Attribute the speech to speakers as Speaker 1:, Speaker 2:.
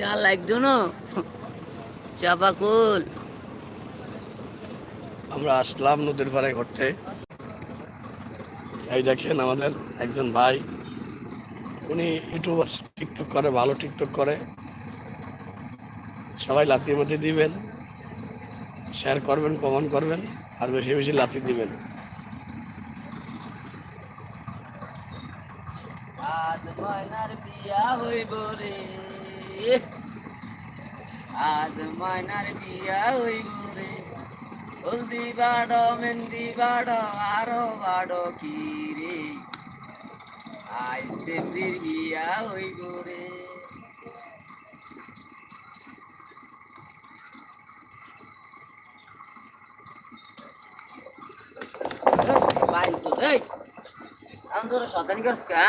Speaker 1: যা লাগতো না চাপাকুল।
Speaker 2: আমরা আসলাম নদীর পাড়ে ঘুরতে। এই দেখেন আমাদের একজন ভাই। উনি ইউটিউবার, টিকটক করে, ভালো টিকটক করে। সবাই লাথির মধ্যে দিবেন। শেয়ার করবেন কমেন্ট করবেন, আর বেশি বেশি লাথি দিবেন।
Speaker 1: আজ ময়নার বিয়া হইব রে। আজ ময়নার বিয়া হইব রে। হলদি বাড় মেহেন্দি বাড় আরও বাড় কি রে। আজ সেমরির বিয়া হইব রে। বাইল তো এই। আমি তোর শতানি করছ কা